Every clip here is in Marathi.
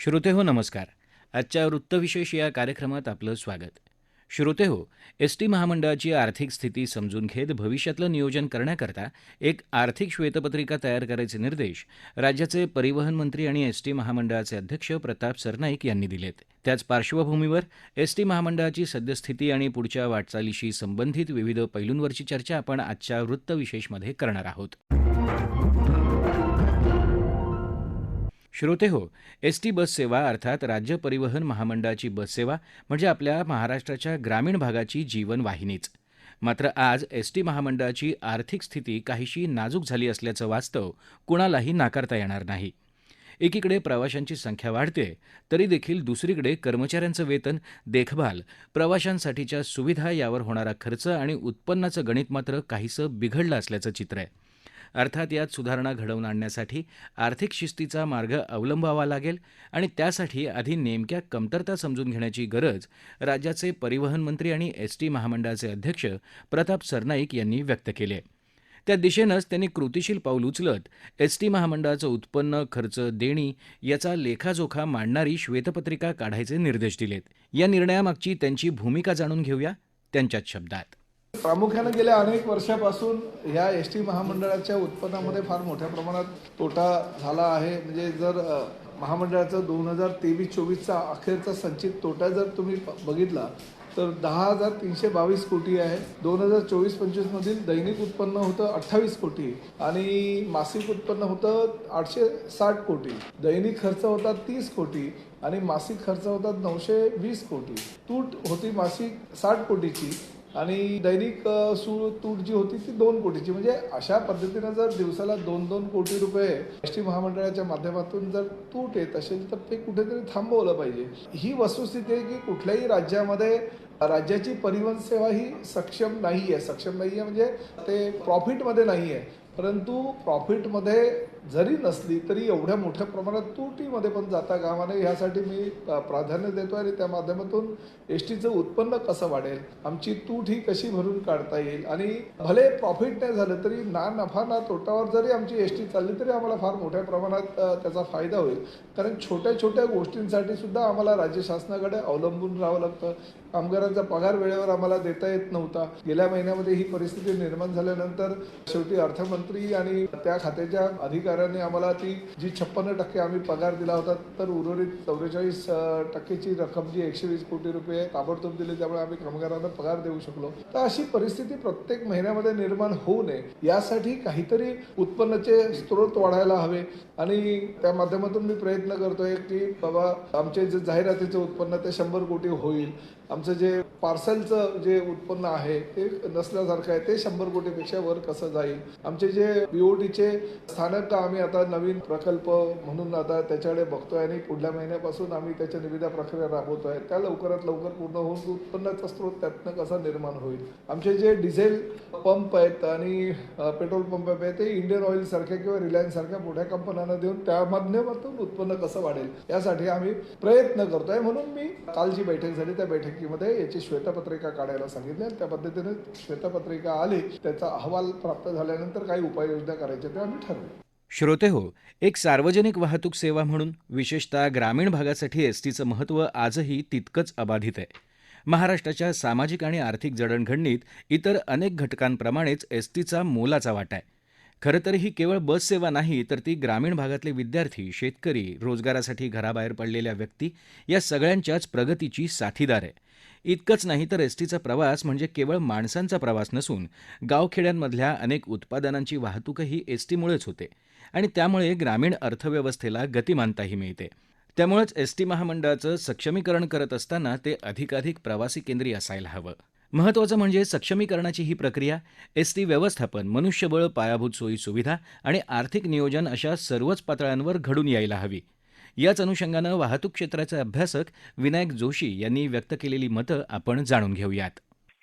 श्रोते हो नमस्कार. आजच्या वृत्तविशेष या कार्यक्रमात आपलं स्वागत. श्रोते हो एस टी महामंडळाची आर्थिक स्थिती समजून घेत भविष्यातलं नियोजन करण्याकरता एक आर्थिक श्वेतपत्रिका तयार करायचे निर्देश राज्याचे परिवहन मंत्री आणि एस टी महामंडळाचे अध्यक्ष प्रताप सरनाईक यांनी दिलेत. त्याच पार्श्वभूमीवर एस टी महामंडळाची सद्यस्थिती आणि पुढच्या वाटचालीशी संबंधित विविध पैलूंवरची चर्चा आपण आजच्या वृत्तविशेषमध्ये करणार आहोत. श्रोते हो. एस टी बस सेवा अर्थात राज्य परिवहन महामंडळाची बससेवा म्हणजे आपल्या महाराष्ट्राच्या ग्रामीण भागाची जीवनवाहिनीच मात्र आज एस टी महामंडळाची आर्थिक स्थिती काहीशी नाजूक झाली असल्याचं वास्तव कुणालाही नाकारता येणार नाही. एकीकडे प्रवाशांची संख्या वाढते तरी देखील दुसरीकडे कर्मचाऱ्यांचं वेतन देखभाल प्रवाशांसाठीच्या सुविधा यावर होणारा खर्च आणि उत्पन्नाचं गणित मात्र काहीसं बिघडलं असल्याचं चित्र आहे. अर्थात यात सुधारणा घडवून आणण्यासाठी आर्थिक शिस्तीचा मार्ग अवलंबावा लागेल आणि त्यासाठी आधी नेमक्या कमतरता समजून घेण्याची गरज राज्याचे परिवहन मंत्री आणि एस टी महामंडळाचे अध्यक्ष प्रताप सरनाईक यांनी व्यक्त केली आहे. त्या दिशेनंच त्यांनी कृतीशील पाऊल उचलत एस टी महामंडळाचं उत्पन्न खर्च देणी याचा लेखाजोखा मांडणारी श्वेतपत्रिका काढायचे निर्देश दिलेत. या निर्णयामागची त्यांची भूमिका जाणून घेऊया. त्यांच्याच शब्दात. प्रामुख्याने गेल्या अनेक वर्षापासून ह्या एस टी महामंडळाच्या उत्पन्नामध्ये फार मोठ्या प्रमाणात तोटा झाला आहे. म्हणजे जर महामंडळाचा दोन हजार तेवीस चोवीसचा अखेरचा संचित तोटा जर तुम्ही बघितला तर दहा हजार तीनशे बावीस कोटी आहे. दोन हजार चोवीस पंचवीसमधील दैनिक उत्पन्न होतं अठ्ठावीस कोटी आणि मासिक उत्पन्न होतं आठशे साठ कोटी. दैनिक खर्च होता तीस कोटी आणि मासिक खर्च होता नऊशे वीस कोटी. तूट होती मासिक साठ कोटीची. आणि दैनिक सूळ तूट जी होती ती दोन कोटीची. म्हणजे अशा पद्धतीनं जर दिवसाला दोन दोन कोटी रुपये एस टी महामंडळाच्या माध्यमातून जर तूट येत असेल तर ते कुठेतरी थांबवलं पाहिजे. ही वस्तुस्थिती आहे की कुठल्याही राज्यामध्ये राज्याची परिवहन सेवा ही सक्षम नाही आहे सक्षम नाही आहे म्हणजे ते प्रॉफिटमध्ये नाही आहे परंतु प्रॉफिटमध्ये जरी नसली तरी एवढ्या मोठ्या प्रमाणात तुटीमध्ये पण जाता कामा नये. ह्यासाठी मी प्राधान्य देतो आणि त्या माध्यमातून एस टीचं उत्पन्न कसं वाढेल आमची तूट ही कशी भरून काढता येईल आणि भले प्रॉफिट नाही झालं तरी ना नफा ना तोटावर जरी आमची एस टी चालली तरी आम्हाला फार मोठ्या प्रमाणात त्याचा फायदा होईल. कारण छोट्या छोट्या गोष्टींसाठी सुद्धा आम्हाला राज्य शासनाकडे अवलंबून राहावं लागतं. कामगारांचा पगार वेळेवर आम्हाला देता येत नव्हता. गेल्या महिन्यामध्ये ही परिस्थिती निर्माण झाल्यानंतर शेवटी अर्थमंत्री आणि त्या खात्याच्या अधिकाऱ्यांनी आम्हाला ती जी छप्पन्न टक्के आम्ही पगार दिला होता तर उर्वरित चौवेचाळीस टक्केची रक्कम जी एकशे वीस कोटी रुपये ताबडतोब दिली त्यामुळे आम्ही कामगारांना पगार देऊ शकलो. तर अशी परिस्थिती प्रत्येक महिन्यामध्ये निर्माण होऊ नये यासाठी काहीतरी उत्पन्नाचे स्रोत वाढायला हवे. आणि त्या माध्यमातून मी प्रयत्न करतोय की बाबा आमचे जे जाहिरातीचे उत्पन्न ते शंभर कोटी होईल. आमचं जे पार्सलचं जे उत्पन्न आहे ते नसल्यासारखं आहे ते शंभर कोटीपेक्षा वर कसं जाईल? आमचे जे बीओटीचे स्थानक आम्ही आता नवीन प्रकल्प म्हणून आता त्याच्याकडे बघतोय आणि पुढल्या महिन्यापासून आम्ही त्याच्या निविदा प्रक्रिया राबवतोय. त्या लवकरात लवकर पूर्ण होऊन उत्पन्नाचा स्रोत त्यातनं कसा निर्माण होईल? आमचे जे डिझेल पंप आहेत आणि पेट्रोल पंप आहेत ते इंडियन ऑइल सारख्या किंवा रिलायन्स सारख्या मोठ्या कंपन्यांना देऊन त्या माध्यमातून उत्पन्न कसं वाढेल? यासाठी आम्ही प्रयत्न करतोय म्हणून मी कालची बैठक झाली. त्या बैठकीमध्ये याची श्वेतपत्रिका काढायला सांगितली आणि त्या पद्धतीने श्वेतपत्रिका आली त्याचा अहवाल प्राप्त झाल्यानंतर काही उपाययोजना करायच्या त्या आम्ही ठरवू श्रोते हो एक सार्वजनिक वाहतूक सेवा म्हणून विशेषतः ग्रामीण भागासाठी एस टीचं महत्त्व आजही तितकंच अबाधित आहे. महाराष्ट्राच्या सामाजिक आणि आर्थिक जडणघडणीत इतर अनेक घटकांप्रमाणेच एस टीचा मोलाचा वाटा आहे. खरं तर ही केवळ बससेवा नाही तर ती ग्रामीण भागातले विद्यार्थी शेतकरी रोजगारासाठी घराबाहेर पडलेल्या व्यक्ती या सगळ्यांच्याच प्रगतीची साथीदार आहे. इतकंच नाही तर एसटीचा प्रवास म्हणजे केवळ माणसांचा प्रवास नसून गावखेड्यांमधल्या अनेक उत्पादनांची वाहतूकही एसटीमुळेच होते आणि त्यामुळे ग्रामीण अर्थव्यवस्थेला गतिमानताही मिळते. त्यामुळेच एसटी महामंडळाचं सक्षमीकरण करत असताना ते अधिकाधिक प्रवासी केंद्री असायला हवं. महत्त्वाचं म्हणजे सक्षमीकरणाची ही प्रक्रिया एस टी व्यवस्थापन मनुष्यबळ पायाभूत सोयी सुविधा आणि आर्थिक नियोजन अशा सर्वच पातळ्यांवर घडून यायला हवी. याच अनुषंगानं वाहतूक क्षेत्राचे अभ्यासक विनायक जोशी यांनी व्यक्त केलेली मतं आपण जाणून घेऊयात.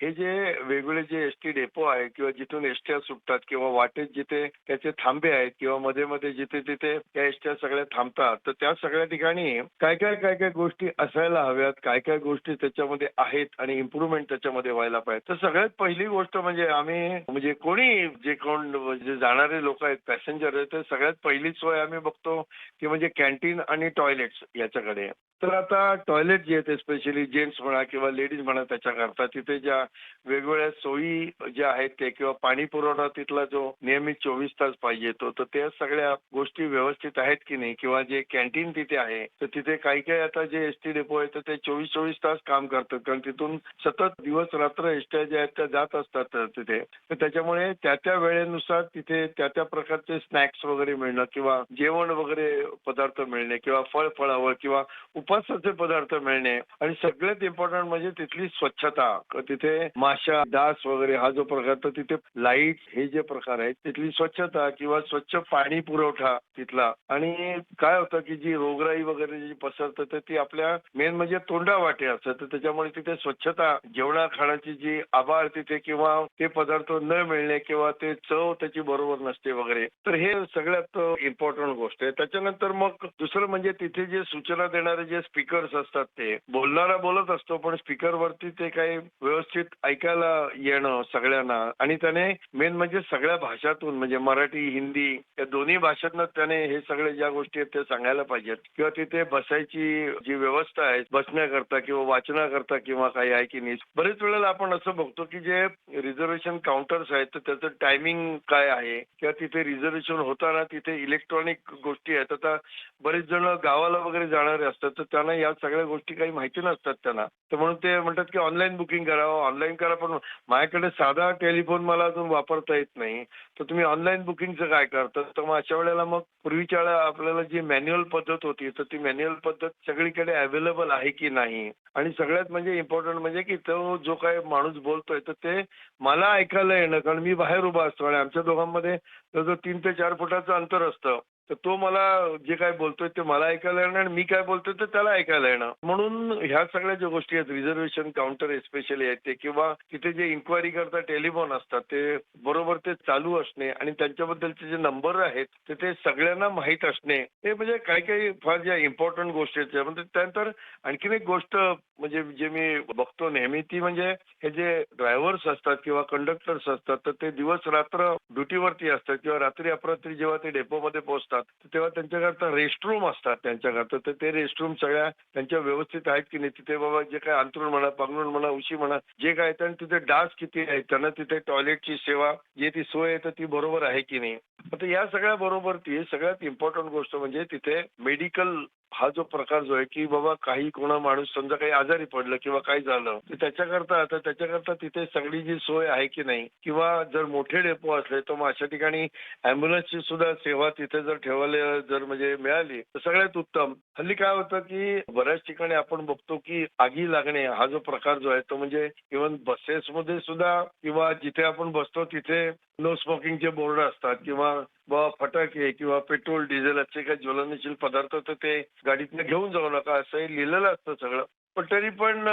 हे जे वेगवेगळे जे एस टी डेपो आहे किंवा जिथून एसट्या सुटतात किंवा वाटेत जिथे त्याचे थांबे आहेत किंवा मध्ये मध्ये जिथे तिथे त्या एसट्या सगळ्या थांबतात तर त्या सगळ्या ठिकाणी काय काय काय काय गोष्टी असायला हव्यात काय काय गोष्टी त्याच्यामध्ये आहेत आणि इम्प्रुव्हमेंट त्याच्यामध्ये व्हायला पाहिजे. तर सगळ्यात पहिली गोष्ट म्हणजे आम्ही म्हणजे कोणी जे कोण जे जाणारे लोक आहेत पॅसेंजर आहेत तर सगळ्यात पहिली सोय आम्ही बघतो की म्हणजे कॅन्टीन आणि टॉयलेट्स याच्याकडे. तर आता टॉयलेट जे आहेत स्पेशली जेंट्स म्हणा किंवा लेडीज म्हणा त्याच्याकरता तिथे ज्या वेगवेगळ्या सोयी ज्या आहेत ते किंवा पाणी पुरवठा तिथला जो नियमित चोवीस तास पाहिजे तो तर त्या सगळ्या गोष्टी व्यवस्थित आहेत की नाही? किंवा जे कॅन्टीन तिथे आहे तर तिथे काही काही आता जे एस टी डेपो आहे तर ते चोवीस चोवीस तास काम करतात. कारण तिथून सतत दिवस रात्र एसट्या ज्या आहेत त्या जात असतात तिथे. तर त्याच्यामुळे त्या त्या वेळेनुसार तिथे त्या त्या प्रकारचे स्नॅक्स वगैरे मिळणं किंवा जेवण वगैरे पदार्थ मिळणे किंवा फळ फळावळ किंवा उपासाचे पदार्थ मिळणे. आणि सगळ्यात इम्पॉर्टंट म्हणजे तिथली स्वच्छता. तिथे तिथे माशा डास वगैरे हा जो प्रकार तर तिथे लाइट हे जे प्रकार आहेत तिथली स्वच्छता किंवा स्वच्छ पाणी पुरवठा तिथला. आणि काय होतं की जी रोगराई वगैरे जी पसरतं तर ती आपल्या मेन म्हणजे तोंडावाटे असतं तर त्याच्यामुळे तिथे स्वच्छता जेवणा खाण्याची जी आभाळ तिथे किंवा ते पदार्थ न मिळणे किंवा ते चव त्याची बरोबर नसते वगैरे. तर हे सगळ्यात इम्पॉर्टंट गोष्ट आहे. त्याच्यानंतर मग दुसरं म्हणजे तिथे जे सूचना देणारे जे स्पीकर्स असतात ते बोलणारा बोलत असतो पण स्पीकर वरती ते काही व्यवस्थित ऐकायला येणं सगळ्यांना आणि त्याने मेन म्हणजे सगळ्या भाषातून म्हणजे मराठी हिंदी या दोन्ही भाषांना त्याने हे सगळे ज्या गोष्टी आहेत त्या सांगायला पाहिजेत. किंवा तिथे बसायची जी व्यवस्था आहे बसण्याकरता किंवा वाचनाकरता किंवा काही आहे की नाही बरेच वेळेला आपण असं बघतो की जे रिझर्वेशन काउंटर्स आहेत तर त्याचं टायमिंग काय आहे? किंवा तिथे रिझर्वेशन होताना तिथे इलेक्ट्रॉनिक गोष्टी आहेत. आता बरेच जण गावाला वगैरे जाणारे असतात तर त्यांना या सगळ्या गोष्टी काही माहिती नसतात त्यांना. तर म्हणून ते म्हणतात की ऑनलाईन बुकिंग करावं ऑनलाईन करा पण माझ्याकडे साधा टेलिफोन मला अजून वापरता येत नाही. तर तुम्ही ऑनलाईन बुकिंगचं काय करता? तर मग अशा वेळेला मग पूर्वीच्या वेळेला आपल्याला जी मॅन्युअल पद्धत होती तर ती मॅन्युअल पद्धत सगळीकडे अवेलेबल आहे की नाही? आणि सगळ्यात म्हणजे इम्पॉर्टंट म्हणजे की तो जो काय माणूस बोलतोय तर ते मला ऐकायला येणं. कारण मी बाहेर उभा असतो आणि आमच्या दोघांमध्ये जवळजवळ तीन ते चार फुटाचं अंतर असतं. तर तो मला जे काय बोलतोय ते मला ऐकायला येणार आणि मी काय बोलतोय ते त्याला ऐकायला येणार. म्हणून ह्या सगळ्या ज्या गोष्टी आहेत रिझर्वेशन काउंटर एस्पेशली आहेत ते किंवा तिथे जे इन्क्वायरी करता टेलिफोन असतात ते बरोबर ते चालू असणे आणि त्यांच्याबद्दलचे जे नंबर आहेत ते ते सगळ्यांना माहीत असणे हे म्हणजे काही काही फार ज्या इम्पॉर्टंट गोष्टी आहेत म्हणजे त्यानंतर आणखीन एक गोष्ट म्हणजे जे मी बघतो नेहमी ती म्हणजे हे जे ड्रायव्हर्स असतात किंवा कंडक्टर्स असतात तर ते दिवस रात्र ड्युटीवरती असतात किंवा रात्री अपरात्री जेव्हा ते डेपोमध्ये पोहोचतात असतात. तेव्हा त्यांच्याकरता रेस्टरूम असतात त्यांच्याकरता. तर ते रेस्टरूम सगळ्या त्यांच्या व्यवस्थित आहेत की नाही? तिथे बाबा जे काय अंतरुण म्हणा पांघरुण म्हणा उशी म्हणा जे काय आहे, आणि तिथे डास किती आहेत त्यांना तिथे टॉयलेटची सेवा जे ती सोय आहे तर ती बरोबर आहे की नाही? आता या सगळ्या बरोबर ती सगळ्यात इम्पॉर्टंट गोष्ट म्हणजे तिथे मेडिकल हा जो प्रकार जो आहे की बाबा काही कोणा माणूस समजा काही आजारी पडलं किंवा काही झालं तर त्याच्याकरता आता त्याच्याकरता तिथे सगळी जी सोय आहे की नाही? किंवा जर मोठे डेपो असले तर मग अशा ठिकाणी अँब्युलन्सची सुद्धा सेवा तिथे जर ठेवायला जर म्हणजे मिळाली तर सगळ्यात उत्तम. हल्ली काय होतं की बऱ्याच ठिकाणी आपण बघतो की आगी लागणे हा जो प्रकार जो आहे तो म्हणजे इव्हन बसेसमध्ये सुद्धा किंवा जिथे आपण बसतो तिथे नो स्मोकिंगचे बोर्ड असतात किंवा ब फटाके किंवा पेट्रोल डिझेल असे काही ज्वलनशील पदार्थ तर ते गाडीतनं घेऊन जाऊ नका असं लिहिलेलं असतं सगळं. पण तरी पण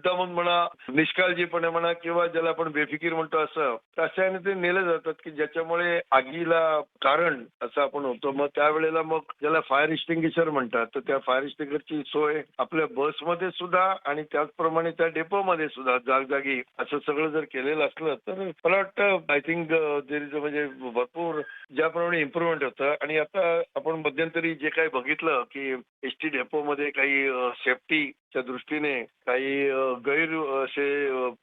मुद्दामून म्हणा निष्काळजीपणे म्हणा किंवा ज्याला आपण बेफिकीर म्हणतो असं तर ते नेले जातात की ज्याच्यामुळे आगीला कारण असं आपण होतो. मग त्यावेळेला मग ज्याला फायर एक्सटिंग्विशर म्हणतात तर त्या फायर एक्सटिंग्विशरची सोय आपल्या बसमध्ये सुद्धा आणि त्याचप्रमाणे त्या डेपोमध्ये सुद्धा जागजागी असं सगळं जर केलेलं असलं तर मला वाटतं आय थिंक देर इज म्हणजे भरपूर ज्याप्रमाणे इम्प्रुव्हमेंट होतं. आणि आता आपण मध्यंतरी जे काही बघितलं की एस टी डेपोमध्ये काही uh, सेफ्टीच्या दृष्टीने काही uh, गैर असे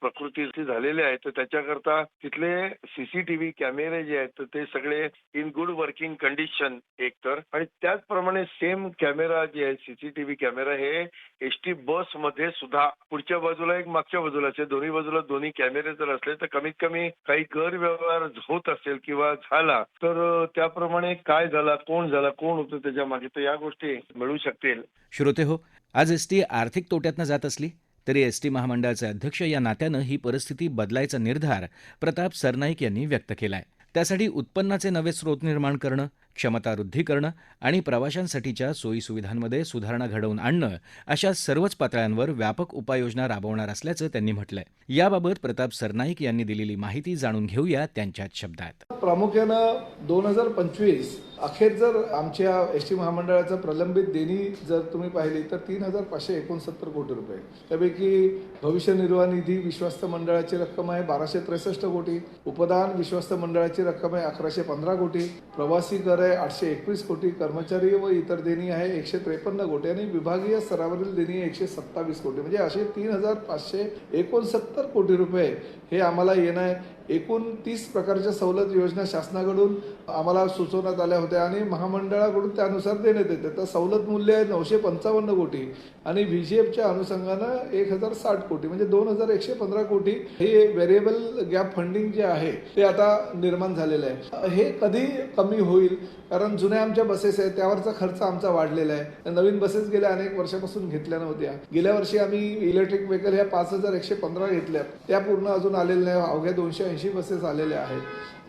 प्रकृती झालेले आहेत. तर त्याच्याकरता तिथले सीसीटीव्ही कॅमेरे जे आहेत ते सगळे इन गुड वर्किंग कंडिशन एक तर. आणि त्याचप्रमाणे सेम कॅमेरा जे आहे सीसीटीव्ही कॅमेरा हे एस टी बसमध्ये सुद्धा पुढच्या बाजूला एक मागच्या बाजूला असे दोन्ही बाजूला दोन्ही कॅमेरे जर असले तर कमीत कमी काही गैरव्यवहार होत असेल किंवा झाला तर त्याप्रमाणे काय झाला कोण झाला कोण होतं त्याच्यामागे तर या गोष्टी मिळू शकतील. श्रोते हो आज एस टी आर्थिक तोट्यातनं जात असली तरी एस टी महामंडळाचे अध्यक्ष या नात्यानं ही परिस्थिती बदलायचा निर्धार प्रताप सरनाईक यांनी व्यक्त केलाय. त्यासाठी उत्पन्नाचे नवे स्रोत निर्माण करणं क्षमता वृद्धी करणं आणि प्रवाशांसाठीच्या सोयीसुविधांमध्ये सुधारणा घडवून आणणं अशा सर्वच पातळ्यांवर व्यापक उपाययोजना राबवणार असल्याचं त्यांनी म्हटलंय. याबाबत प्रताप सरनाईक यांनी दिलेली माहिती जाणून घेऊया त्यांच्याच शब्दात. प्रामुख्यानं दोन हजार पंचवीस अखेर जर आमच्या एस टी महामंडळाचं प्रलंबित देणी जर तुम्ही पाहिली तर तीन हजार पाचशे एकोणसत्तर कोटी रुपये. त्यापैकी भविष्य निर्वाह निधी विश्वस्त मंडळाची रक्कम आहे बाराशे त्रेसष्ट कोटी. उपदान विश्वस्त मंडळाची रक्कम आहे अकराशे पंधरा कोटी. प्रवासी कर आहे आठशे एकवीस कोटी. कर्मचारी व इतर देणी आहे एकशे त्रेपन्न कोटी. आणि विभागीय स्तरावरील देणी एकशे सत्तावीस कोटी. म्हणजे असे तीन हजार पाचशे एकोणसत्तर कोटी रुपये हे आम्हाला येणं आहे. एकूण तीस प्रकारच्या सवलत योजना शासनाकडून आम्हाला सुचवण्यात आल्या होत्या आणि महामंडळाकडून त्यानुसार देण्यात येते. तर सवलत मूल्य आहे नऊशे पंचावन्न कोटी आणि व्ही जी एफच्या अनुषंगानं एक हजार साठ कोटी म्हणजे दोन हजार एकशे पंधरा कोटी. हे व्हेरिएबल गॅप फंडिंग जे आहे ते आता निर्माण झालेलं आहे. हे कधी कमी होईल? कारण जुन्या आमच्या बसेस आहेत त्यावरचा खर्च आमचा वाढलेला आहे. नवीन बसेस गेल्या अनेक वर्षापासून घेतल्या नव्हत्या. गेल्या वर्षी आम्ही इलेक्ट्रिक व्हेकल ह्या पाच हजार एकशे पंधरा घेतल्या त्या पूर्ण अजून आलेल्या नाही अवघ्या दोनशे ऐंशी बसेस आलेल्या आहेत.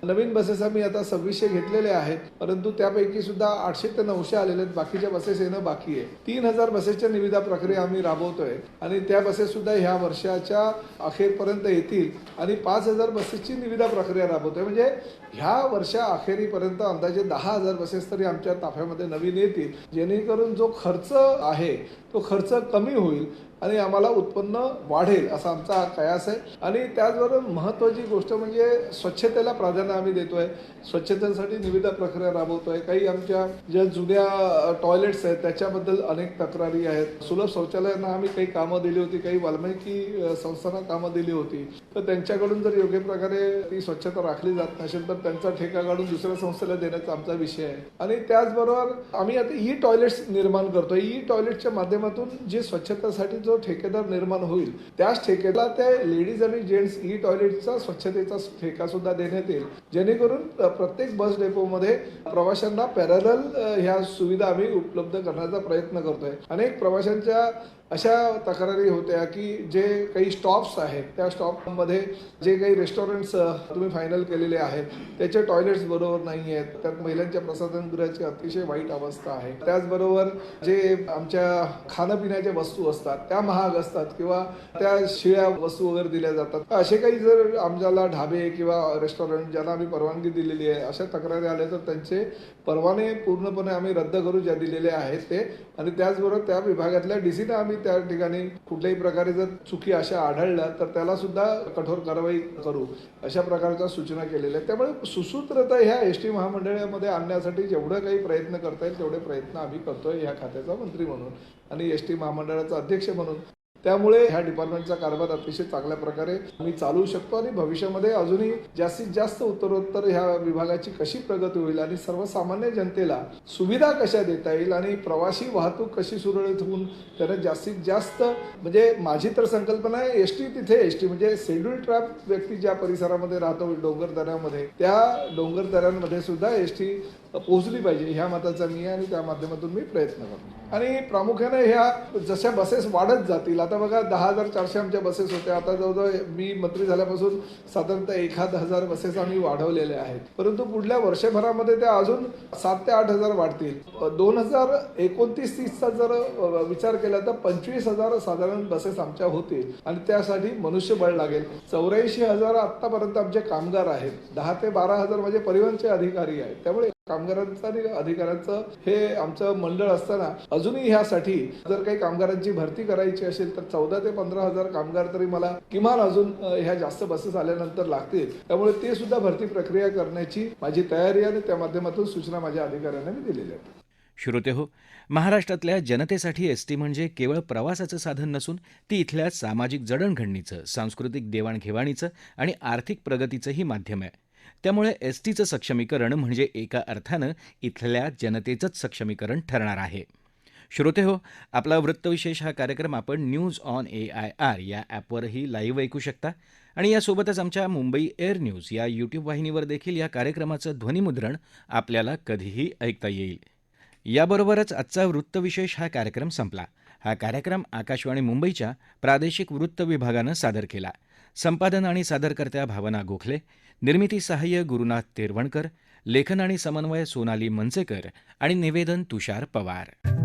नवीन बसेस आम्ही आता सव्वीसशे घेतलेले आहेत परंतु त्यापैकी सुद्धा आठशे ते नऊशे आलेले आहेत. बाकीच्या बसेस येणं बाकी आहे. तीन हजार बसेसच्या निविदा प्रक्रिया आम्ही राबवतोय आणि त्या बसेस सुद्धा ह्या वर्षाच्या अखेरपर्यंत येतील आणि पाच हजार बसेसची निविदा प्रक्रिया राबवतोय. म्हणजे ह्या वर्षा अखेरीपर्यंत अंदाजे दहा हजार बसेस तरी आमच्या ताफ्यामध्ये नवीन येतील. जेणेकरून जो खर्च आहे तो खर्च कमी होईल आणि आम्हाला उत्पन्न वाढेल असा आमचा हा कयास आहे. आणि त्याचबरोबर महत्त्वाची गोष्ट म्हणजे स्वच्छतेला प्राधान्य आम्ही देतोय. स्वच्छतेसाठी निविदा प्रक्रिया राबवतोय. काही आमच्या ज्या जुन्या टॉयलेट्स आहेत त्याच्याबद्दल अनेक तक्रारी आहेत. सुलभ शौचालयांना आम्ही काही कामं दिली होती. काही वाल्मिकी संस्थांना कामं दिली होती. तर त्यांच्याकडून जर योग्य प्रकारे ती स्वच्छता राखली जात नसेल तर त्यांचा ठेका काढून दुसऱ्या संस्थेला देण्याचा आमचा विषय आहे. आणि त्याचबरोबर आम्ही आता ई टॉयलेट्स निर्माण करतोय. ई टॉयलेटच्या माध्यमातून जे स्वच्छतेसाठी जो ठेकेदार निर्माण होईल त्याच ठेकेला त्या लेडीज आणि जेंट्स ई टॉयलेटचा स्वच्छतेचा ठेका सुद्धा देण्यात येईल. जेणेकरून प्रत्येक बस डेपोमध्ये प्रवाशांना पॅरल ह्या सुविधा आम्ही उपलब्ध करण्याचा प्रयत्न करतोय. अनेक प्रवाशांच्या अशा तक्रारी होत्या की जे काही स्टॉप्स आहेत त्या स्टॉपमध्ये जे काही रेस्टॉरंट्स तुम्ही फायनल केलेले आहेत त्याचे टॉयलेट्स बरोबर नाही आहेत त्यात महिलांच्या प्रसाधनगृहाची अतिशय वाईट अवस्था आहे. त्याचबरोबर जे आमच्या खाणंपिण्याच्या वस्तू असतात त्या महाग असतात किंवा त्या शिळ्या वस्तू वगैरे दिल्या जातात. असे काही जर आमच्याला ढाबे किंवा रेस्टॉरंट ज्यांना आम्ही परवानगी दिलेली आहे अशा तक्रारी आल्या तर त्यांचे परवाने पूर्णपणे आम्ही रद्द करू ज्या दिलेले आहेत ते. आणि त्याचबरोबर त्या विभागातल्या डीसीने आम्ही त्या ठिकाणी कुठल्याही प्रकारे जर चुकी अशा आढळल्या तर त्याला सुद्धा कठोर कारवाई करू अशा प्रकारच्या सूचना केलेल्या आहेत. त्यामुळे सुसूत्रता ह्या एस टी महामंडळामध्ये आणण्यासाठी जेवढं काही प्रयत्न करता येईल तेवढे प्रयत्न आम्ही करतोय ह्या खात्याचा मंत्री म्हणून आणि एस टी महामंडळाचा अध्यक्ष म्हणून. त्यामुळे ह्या डिपार्टमेंटचा कारभार अतिशय चांगल्या प्रकारे आम्ही चालवू शकतो आणि भविष्यामध्ये अजूनही जास्तीत जास्त उत्तरोत्तर ह्या विभागाची कशी प्रगती होईल आणि सर्वसामान्य जनतेला सुविधा कशा देता येईल आणि प्रवासी वाहतूक कशी सुरळीत होऊन त्यांना जास्तीत जास्त म्हणजे माझी तर संकल्पना आहे एस टी तिथे एस टी म्हणजे शेड्यूल ट्रॅप व्यक्ती ज्या परिसरामध्ये राहतो डोंगर दऱ्यामध्ये त्या डोंगर दऱ्यांमध्ये सुद्धा एस टी पोहोचली पाहिजे. ह्या मताचा मी आणि त्या माध्यमातून मी प्रयत्न करतो. आणि प्रामुख्याने ह्या जशा बसेस वाढत जातील आता बघा दहा हजार चारशे आमच्या बसेस होत्या. आता जवळजवळ मी मंत्री झाल्यापासून साधारणतः एखाद हजार बसेस आम्ही वाढवलेल्या आहेत. परंतु पुढल्या वर्षभरामध्ये त्या अजून सात ते आठ हजार वाढतील. दोन हजार एकोणतीस तीसचा जर विचार केला तर पंचवीस हजार साधारण बसेस आमच्या होतील. आणि त्यासाठी मनुष्यबळ लागेल. चौऱ्याऐंशी हजार आतापर्यंत आमचे कामगार आहेत. दहा ते बारा हजार म्हणजे परिवहनचे अधिकारी आहेत. त्यामुळे कामगारांचं आणि अधिकाऱ्यांचं हे आमचं मंडळ असताना अजूनही ह्यासाठी जर काही कामगारांची भरती करायची असेल तर चौदा ते पंधरा हजार कामगार तरी मला किमान अजून ह्या जास्त बसेस आल्यानंतर लागतील. त्यामुळे ते सुद्धा भरती प्रक्रिया करण्याची माझी तयारी आणि त्या माध्यमातून सूचना माझ्या अधिकाऱ्यांना मी दिलेल्या आहेत. श्रोते हो महाराष्ट्रातल्या जनतेसाठी एस टी म्हणजे केवळ प्रवासाचं साधन नसून ती इथल्या सामाजिक जडणघडणीचं सांस्कृतिक देवाणघेवाणीचं आणि आर्थिक प्रगतीचंही माध्यम आहे. त्यामुळे एसटीचं सक्षमीकरण म्हणजे एका अर्थानं इथल्या जनतेचंच सक्षमीकरण ठरणार आहे. श्रोते हो आपला वृत्तविशेष हा कार्यक्रम आपण news on A I R या ॲपवरही लाईव्ह ऐकू शकता. आणि यासोबतच आमच्या मुंबई एअर न्यूज या यूट्यूब वाहिनीवर देखील या कार्यक्रमाचं ध्वनिमुद्रण आपल्याला कधीही ऐकता येईल. याबरोबरच आजचा वृत्तविशेष हा कार्यक्रम संपला. हा कार्यक्रम आकाशवाणी मुंबईच्या प्रादेशिक वृत्त विभागानं सादर केला. संपादन आणि सादरकर्त्या भावना गोखले निर्मिती सहाय्य गुरुनाथ तेरवणकर लेखन आणि समन्वय सोनाली मनसेकर आणि निवेदन तुषार पवार.